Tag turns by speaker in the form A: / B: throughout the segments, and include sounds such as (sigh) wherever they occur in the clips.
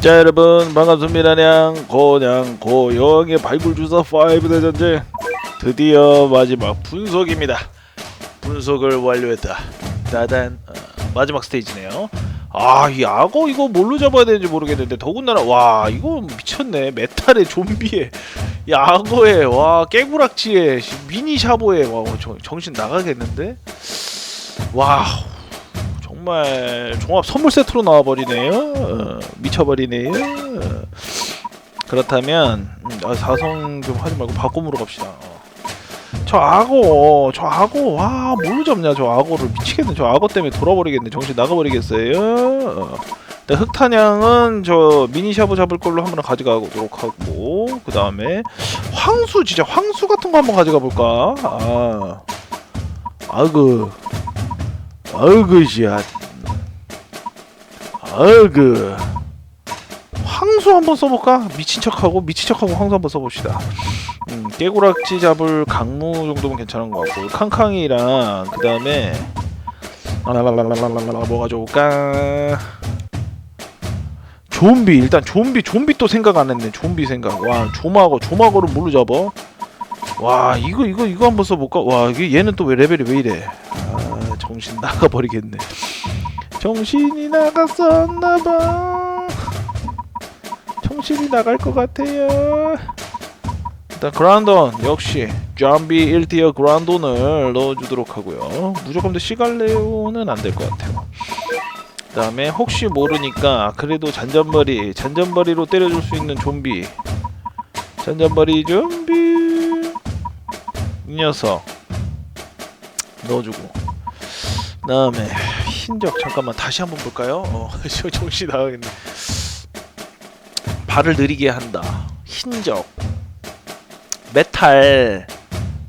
A: 자 여러분 반갑습니다. 냥 고 냥고 여왕의 발굴주사 5 대전쟁 드디어 마지막 분석입니다. 분석을 완료했다. 따단 어, 마지막 스테이지네요. 아이 악어 이거 뭘로 잡아야 되는지 모르겠는데 더군다나 와 이거 미쳤네. 메탈에 좀비에 이 악어에 와 깨구락지에 씨, 미니 샤보에 와 정, 정신 나가겠는데? 와 정말 종합 선물 세트로 나와버리네요. 어, 미쳐버리네요. 어. 그렇다면 음, 아, 사성 좀 하지 말고 바꿈으로 갑시다. 어. 저 악어, 저 악어, 와 뭘로 잡냐 저 악어를 미치겠네. 저 악어 때문에 돌아버리겠네. 정신 나가버리겠어요. 어. 일단 흑탄양은 저 미니샤브 잡을 걸로 한번 가져가도록 하고 그 다음에 황수 진짜 황수 같은 거 한번 가져가 볼까? 아, 아그. 아이그지야 아이그. 황수 한번 써볼까? 미친 척하고 미친 척하고 황수 한번 써봅시다. 음, 깨구락지 잡을 강무 정도면 괜찮은 것 같고 캉캉이랑 그 다음에 라라라라라라라 뭐가 좋을까 좀비 일단 좀비 좀비 또 생각 안 했네 좀비 생각 와 조마거 조마거를 뭘로 잡아 와 이거 이거 이거 한번 써볼까 와 얘는 또 왜 레벨이 왜 이래 아 정신 나가버리겠네. 정신이 나갔었나봐. 정신이 나갈 것 같아요. 일단 그란돈 역시 좀비 1티어 그란돈을 넣어주도록 하고요. 무조건 더 시갈레오는 안 될 것 같아요. 그 다음에 혹시 모르니까 그래도 잔잔바리 잔잔바리로 때려줄 수 있는 좀비. 잔잔바리 좀비. 이 녀석. 넣어주고. 그 다음에 흰적 잠깐만 다시 한번 볼까요? 어, (laughs) 저 정신 나가겠네. 발을 느리게 한다. 흰적 메탈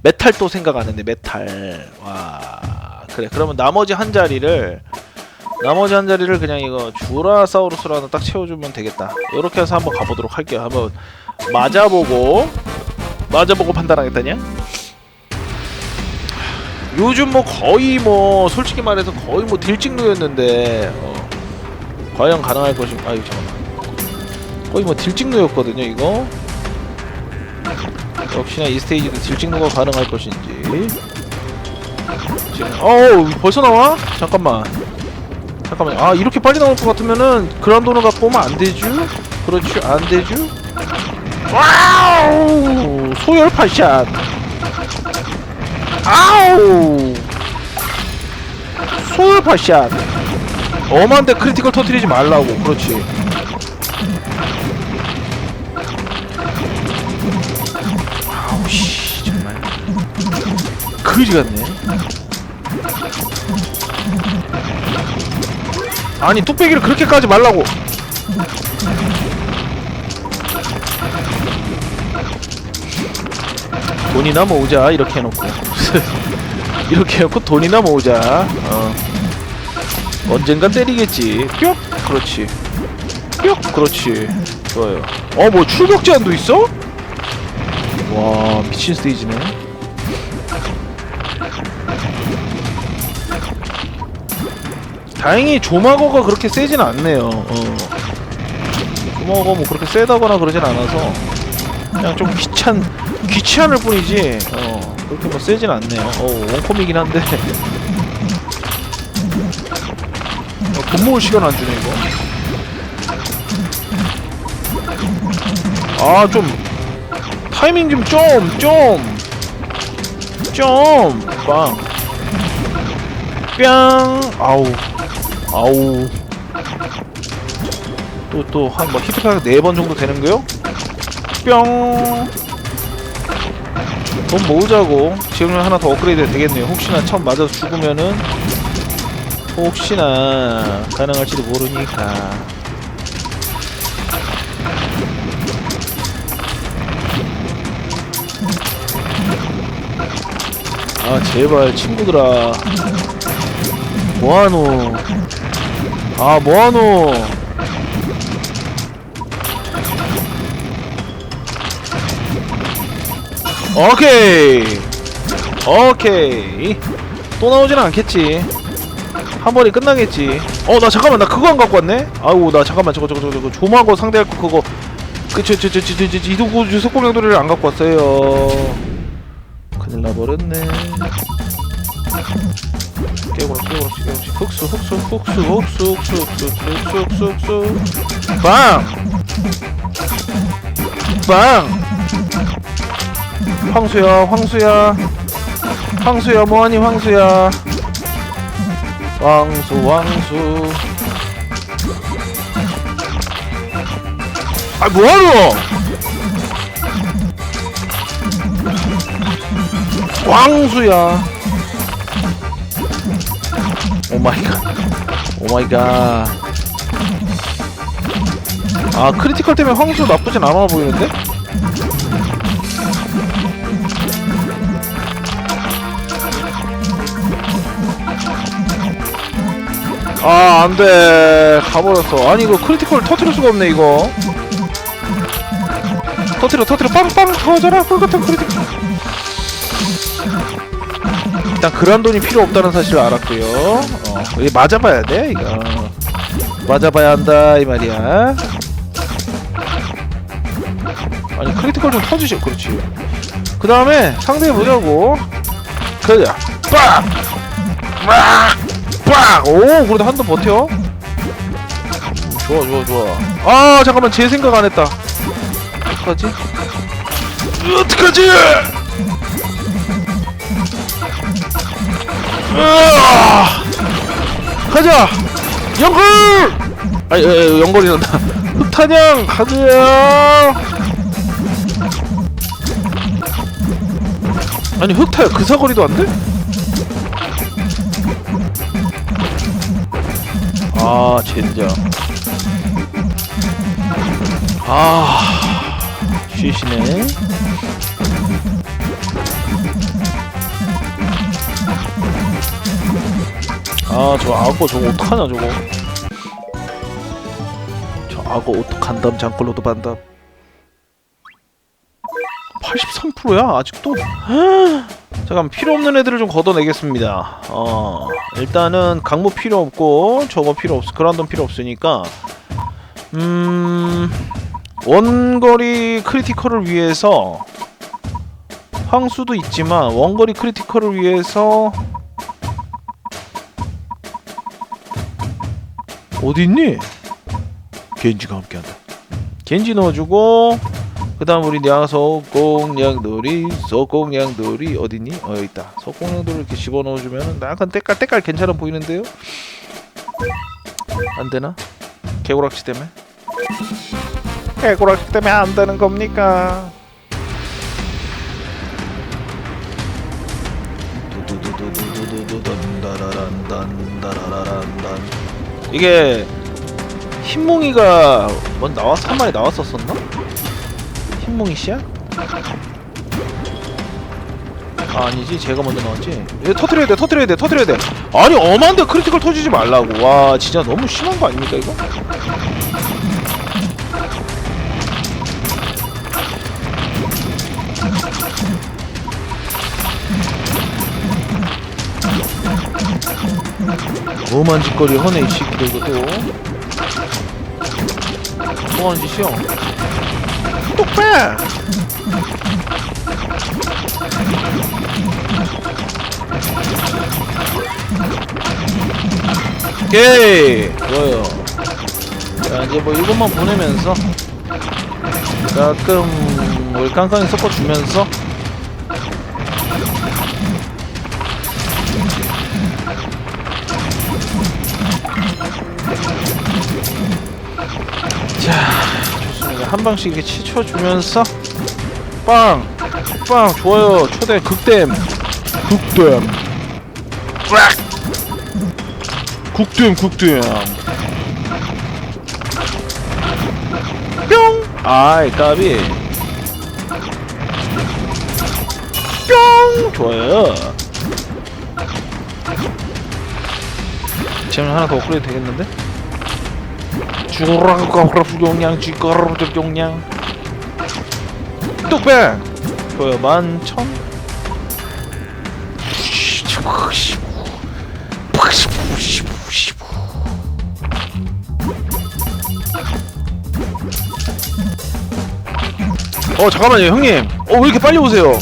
A: 메탈 또 생각 안 했네. 메탈 와 그래 그러면 나머지 한 자리를 나머지 한 자리를 그냥 이거 주라사우루스로 하나 딱 채워주면 되겠다. 이렇게 해서 한번 가보도록 할게요. 한번 맞아보고 맞아보고 판단하겠다냐? 요즘 뭐 거의 뭐 솔직히 말해서 거의 뭐 딜찍누였는데 어, 과연 가능할 것인 아유 잠깐만. 거의 뭐 딜찍누였거든요 이거. 역시나 이 스테이지도 딜찍누가 가능할 것인지. 어우 벌써 나와? 잠깐만. 잠깐만. 아 이렇게 빨리 나올 것 같으면은 그란도너 갖고 오면 안 되죠? 그렇죠 안 되죠? 와우! 소열 파샷 아우! 소울파샷 엄한데 크리티컬 터트리지 말라고. 그렇지. 아우 씨 정말. 그지 같네. 아니 뚝배기를 그렇게 까지 말라고 돈이나 모으자 이렇게 해놓고. (laughs) 이렇게 해놓고 돈이나 모으자. 어. 언젠간 때리겠지. 뿅! 그렇지. 뿅! 그렇지. 좋아요. 어 뭐 출격 제한도 있어? 와 미친 스테이지네. 다행히 조마거가 그렇게 세진 않네요. 어. 조마거가 뭐 그렇게 세다거나 그러진 않아서 그냥 좀 귀찮 귀찮을 뿐이지. 어. 그렇게 뭐 세진 않네요. 어 원콤이긴 한데. 어, 돈 모을 시간 안 주네 이거. 아 좀 타이밍 좀 좀 좀좀빵. 뿅. 아우. 아우. 또 또 한 뭐 히트가 네 번 정도 되는 거요? 뿅. 돈 모으자고 지금 하나 더 업그레이드 되겠네요. 혹시나 처음 맞아서 죽으면은 혹시나 가능할지도 모르니까. 아 제발 친구들아 뭐하노 아 뭐하노 오케이. 오케이. 또 나오진 않겠지. 한 번이 끝나겠지. 어 나 잠깐만 나 그거 안 갖고 왔네? 아이고 나 잠깐만 저거 저거 저거, 저거 거 상대할 거 그거. 그저저저저저 이동구 속공룡돌이를 안 갖고 왔어요. 큰일 나버렸네. 깨고라 깨고라 깨고라 흑수 흑수 흑수 흑수 흑수 흑수 흑수 흑수 흑수. 빵! 빵! 황수야 황수야. 황수야 뭐하니 황수야? 왕수 왕수. 아 뭐하노? 왕수야. 오마이갓. 오마이갓. 아 크리티컬 때문에 황수 나쁘진 않아 보이는데? 아 안돼. 가버렸어. 아니 이거 크리티컬 터트릴 수가 없네 이거. 터트려 터트려. 빵빵 터져라 꿀같은 크리티컬. 일단 그란돈이 필요 없다는 사실을 알았고요. 어 이게 맞아봐야 돼 이거. 맞아봐야 한다 이 말이야. 아니 크리티컬 좀 터지죠 그렇지. 그 다음에 상대해 보자고. 그야 빡! 오 그래도 한번 버텨 좋아 좋아 좋아 아 잠깐만 제 생각 안 했다 어떡하지? 어떡하지? 으아! 가자! 영걸! 아니 에, 에, 영걸이 난다 흑탄양 가자 아니 흑타야 그 사거리도 안 돼? 아 젠장 아 쉬시네. 아저 악어 저거 어떡하냐 저거. 저 악어 어떡한담 장걸로도 반담. 83%야 아직도 잠깐 필요 없는 애들을 좀 걷어내겠습니다 어 일단은 강무 필요 없고 저거 필요 없 그란돈 필요 없으니까 음 원거리 크리티컬을 위해서 황수도 있지만 원거리 크리티컬을 위해서 어디 있니? 겐지가 함께한다. 겐지 넣어주고 그 다음 우리 냥소공냥돌이 소공냥돌이 어딨니? 어 여기 있다. 소공냥돌을 이렇게 집어넣어주면 약간 때깔 때깔 괜찮아 보이는데요? 안 되나? 개구락지 때문에? 개구락지 때문에 안 되는 겁니까? 이게 흰몽이가 먼 나와서 한 마리 나왔었었나? 흰몽이 씨야? 아, 아니지. 제가 먼저 나왔지. 얘 터트려야 돼 터트려야 돼 터트려야 돼. 아니 엄한데 크리티컬 터지지 말라고. 와 진짜 너무 심한 거 아닙니까 이거? 뭐만 짓거리 허네 이 새끼들 이거. 또 뭐하는 짓이야 똑빼 오케이. 좋아요. 자 이제 뭐 이것만 보내면서 가끔 뭘 깡깡이 섞어주면서 자 한 방씩 이렇게 치쳐주면서 빵! 빵! 좋아요 초대 극댐 극댐 빡! 국댐 국댐 뿅! 아이 까비 뿅! 좋아요 지금 하나 더 업그레이드 되겠는데? 죽으라 그럼 불용량 죽어라 불용량 뚝배! 보여 만천?
B: 어 잠깐만요 형님. 어 왜 이렇게 빨리 오세요?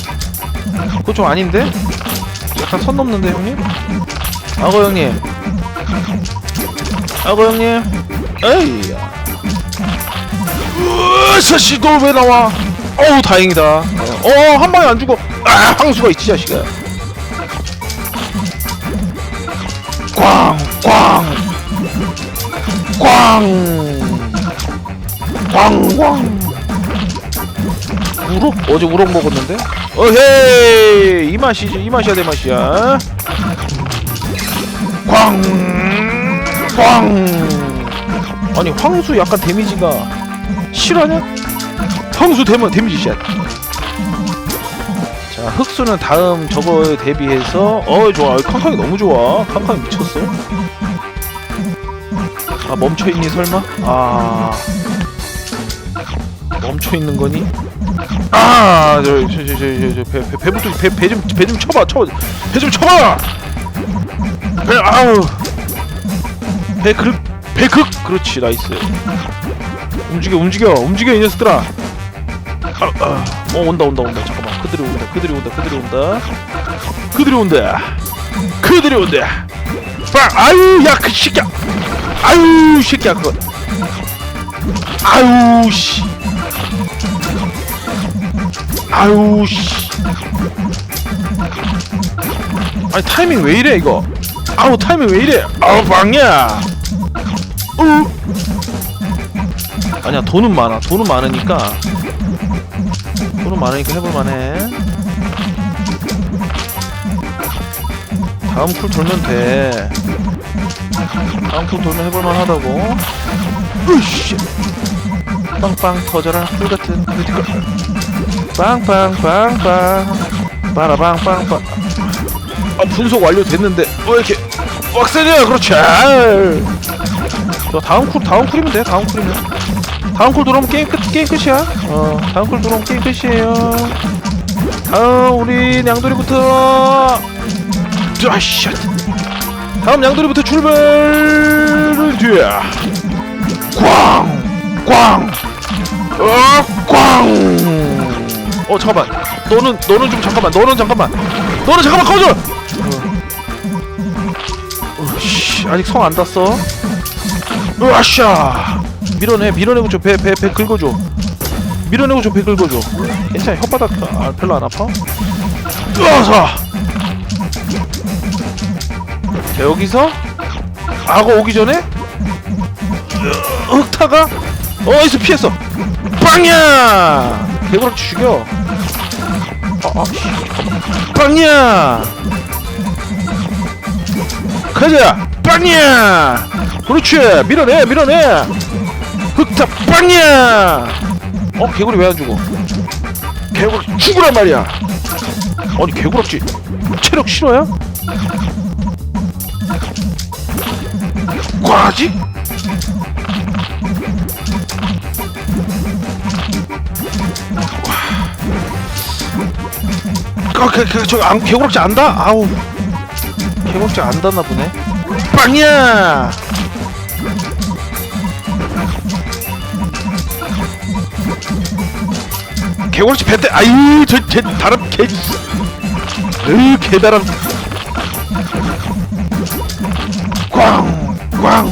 B: 그거 좀 아닌데? 약간 선 넘는데 형님? 아고 형님. 아고 형님. 에이 으샤씨 너왜 나와 어우 다행이다 어 한 방에 안 죽어 아 황수가 있지 자식아 꽝! 꽝! 꽝! 꽝꽝 우럭? 어제 우럭 먹었는데? 어헤이 이 맛이지 이 맛이야 내 맛이야 꽝! 꽝! 아니 황수 약간 데미지가 실화냐? 황수 되면 데미지 샷. 자 흑수는 다음 저거에 대비해서 어 좋아 아, 캉캉이 너무 좋아 캉캉이 미쳤어. 아 멈춰있니 설마? 아 멈춰있는 거니? 아저저저저저배배배좀배배좀 좀 쳐봐 쳐, 배좀 쳐봐 배 아우 배 그릇 배극! 그렇지 나이스. 움직여 움직여 움직여 이 녀석들아. 아, 아. 어 온다 온다 온다. 잠깐만. 그들이 온다 그들이 온다 그들이 온다. 그들이 온다. 그들이 온다. 빵 아유 야그 새끼야. 아유 새끼야 그거. 아유 씨. 아유 씨. 아니 타이밍 왜 이래 이거? 아우 타이밍 왜 이래? 아우 방이야. 으 아니야 돈은 많아. 돈은 많으니까. 돈은 많으니까 해볼만해. 다음 쿨 돌면 돼. 다음 쿨 돌면 해볼만하다고. 으씨. 빵빵 터져라 꿀같은 빵빵빵빵. 빠라빵빵빵. 아 분석 완료됐는데. 왜 이렇게. 왁세냐 그렇지 저 다음 쿨 다음 쿨이면 돼 다음 쿨이면 다음 쿨 들어오면 게임 끝 게임 끝이야 어 다음 쿨 들어오면 게임 끝이에요 다음 우리 양돌이부터 아씨 다음 양돌이부터 출발을 뒤에 꽝꽝 어, 꽝! 어, 잠깐만. 너는, 너는 좀 잠깐만. 너는 잠깐만. 너는 잠깐만 꺼져! 어, 씨, 아직 성 안 땄어. 으아샤! 밀어내, 밀어내고 저 배, 배, 배 긁어줘. 밀어내고 저 배 긁어줘. 괜찮아, 혓바닥 아, 별로 안 아파? 으아서! 자, 여기서 악어 오기 전에 흑타가 어디서 피했어? 빵이야! 개구락 죽여. 아, 아, 씨. 빵이야! 가자! 빵이야! 그렇지! 밀어내! 밀어내! 흑타 빵이야! 어? 개구리 왜 안 죽어? 개구락 죽으란 말이야! 아니 개구락지 체력 실화야? 과지? 아, 그, 그, 저, 안, 개구락지 안다? 아우. 개구락지 안 닿나 보네. 빵이야! 개구락지 뱉대, 아유, 저, 제, 다람, 개, 으, 개다람. 꽝! 꽝!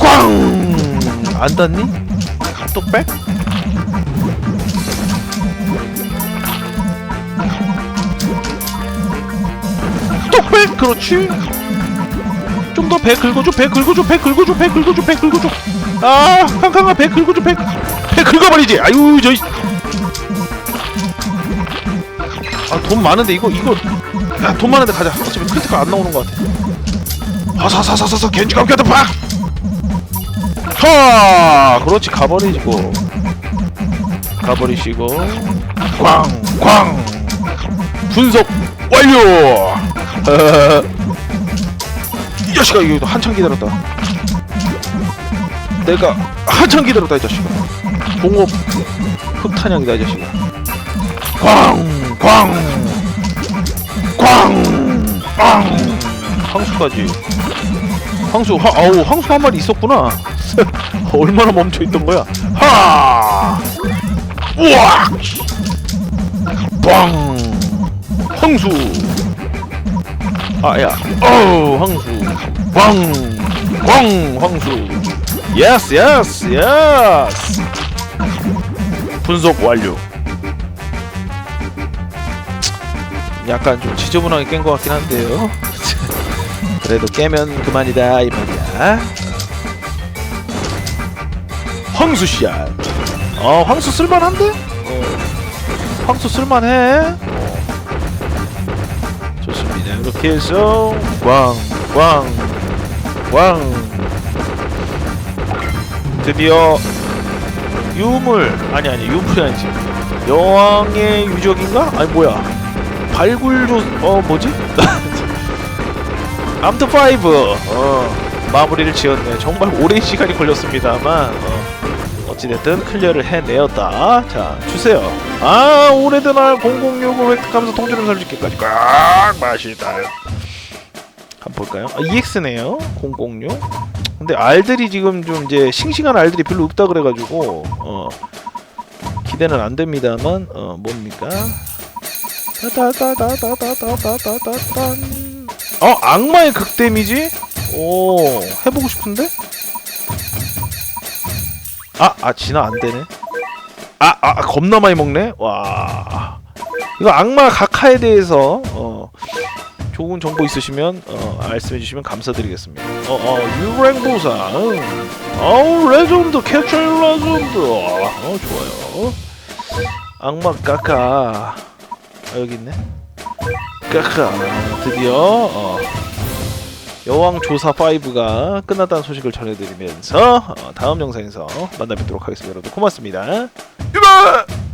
B: 꽝! 안 닿니? 또 백? 똑배 그렇지 좀 더 배 긁어줘 배 긁어줘 배 긁어줘 배 긁어줘 배 긁어줘 아 캉캉아 배 긁어줘 배, 배 긁어버리지. 아유 저이 아돈 많은데 이거 이거. 야, 돈 많은데 가자. 어차피 크리티컬 안 나오는 것 같아. 아사사사사사. 겐지 감기한테 팍! 하! 그렇지 가버리시고. 가버리시고. 꽝꽝. 분석 완료! (laughs) 이 자식아 이거 한참 기다렸다. 내가 한참 기다렸다 이 자식아 공업 흑탄약이다 이 자식아. 꽝 꽝 꽝! 빵! 황수까지. 황수 하, 아우 황수 한 마리 있었구나. (laughs) 얼마나 멈춰 있던 거야. 하! 우와! 빵 황수! 아야. 어우 황수. 빵꽝. 황수. 예스 예스 예스 분석 완료. 약간 좀 지저분하게 깬 것 같긴 한데요. (laughs) 그래도 깨면 그만이다 이 말이야. 황수샷 어 황수 쓸만한데? 어, 황수 쓸만해? 어. 좋습니다. 이렇게 해서 꽝꽝꽝 드디어 유물 아니 아니 유물이 아니지 여왕의 유적인가? 아니 뭐야 발굴조 어 뭐지? (laughs) 암트 5 어, 마무리를 지었네. 정말 오랜 시간이 걸렸습니다만 어, 어찌됐든 클리어를 해내었다. 자 주세요. 아 오래된 알 006을 획득하면서 통주름 설치기까지 꽉 맛있다. 한번 볼까요? 아, EX네요. 006. 근데 알들이 지금 좀 이제 싱싱한 알들이 별로 없다 그래가지고 어, 기대는 안 됩니다만 어, 뭡니까? 어 악마의 극 데미지? 오 해보고 싶은데? 아아 진화 안 되네. 아, 아 겁나 많이 먹네. 와 이거 악마 각하에 대해서 어 좋은 정보 있으시면 어 말씀해 주시면 감사드리겠습니다. 어 어 유랭 보상. 어우 레전드 캡처 레전드. 어 좋아요. 악마 까까. 아, 여기 있네. 까까 드디어 어, 여왕 조사 5가 끝났다는 소식을 전해드리면서 어, 다음 영상에서 만나 뵙도록 하겠습니다. 여러분 고맙습니다. 유바!